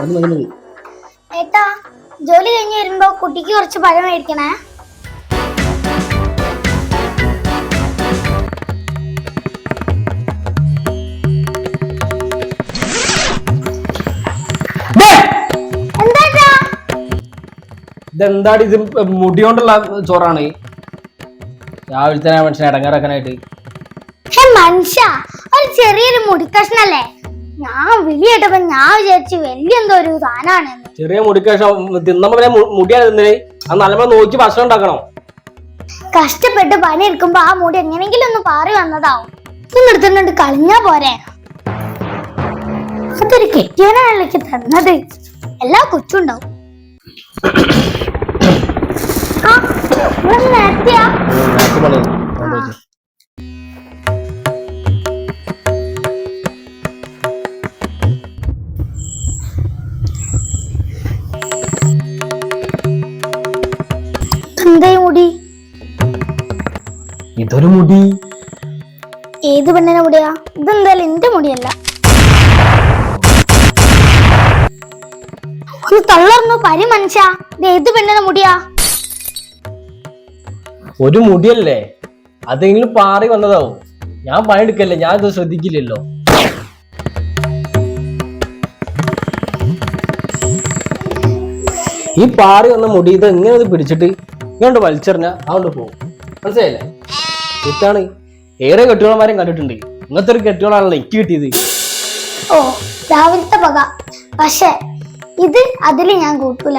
അത് മതി മതി ഏട്ടാ ജോലി കഴിഞ്ഞ് വരുമ്പോ കുട്ടിക്ക് കുറച്ച് പഴം മേടിക്കണേ. ദേ, എന്താ ഇതെന്താടി ഇത് മുടി കൊണ്ടുള്ള ചോറാണ്? രാവിലത്തെ തന്നെ മനുഷ്യനെ ഇടങ്ങാറാക്കാനായിട്ട്. ഹേ മനുഷ്യ ഒരു ചെറിയൊരു മുടിക്കഷ്ണല്ലേ ഞാൻ വിളി കേട്ടപ്പോ ഞാൻ വിചാരിച്ചു വലിയ എന്തോ ഒരു സാധനമാണെന്ന് ചെറിയ മുടിക്കേഷം മുടിയാണ് തിന്നേ അത് നല്ലപോലെ നോക്കി ഭക്ഷണം ഉണ്ടാക്കണം. കഷ്ടപ്പെട്ട് പണി പണിയെടുക്കുമ്പോ ആ മുടി എങ്ങനെങ്കിലും ഒന്ന് പാറി വന്നതാവും. ഇതൊന്നും എടുത്തിട്ടുണ്ട് കളിഞ്ഞാ പോരെ. അതൊരു എനിക്ക് തന്നത്. എല്ലാ കൊച്ചുണ്ടാവും. ആ ഇവിടെ. അതുകൊണ്ട് ഇതൊരു മുടി. ഏത് പെണ്ണിനെ മുടിയാ? ഇതെന്തായാലും എന്റെ മുടിയല്ല. ഒന്ന് തള്ളർന്നു പരി മനുഷ്യ. ഇത് ഏത് പെണ്ണിനെ മുടിയാ? ഒരു മുടിയല്ലേ? അതെങ്കിലും പാറി വന്നതാവും. ഞാൻ പണിയെടുക്കല്ലേ? ഞാൻ ഇത് ശ്രദ്ധിക്കില്ലല്ലോ. ഈ പാറി വന്ന മുടി ഇത് എങ്ങനെ അത് പിടിച്ചിട്ട്? ഇങ്ങോട്ട് വലിച്ചെറിഞ്ഞ അതുകൊണ്ട് പോകും. മനസ്സിലായില്ലേ? തെറ്റാണ്. ഏറെ കെട്ടുകളന്മാരെയും കണ്ടിട്ടുണ്ട്. ഇങ്ങനത്തെ ഒരു കെട്ടുകളാണല്ലോ എനിക്ക് കിട്ടിയത്. ഓ രാവിലത്തെ പക. പക്ഷെ ഇത് അതിൽ ഞാൻ കൂട്ടൂല.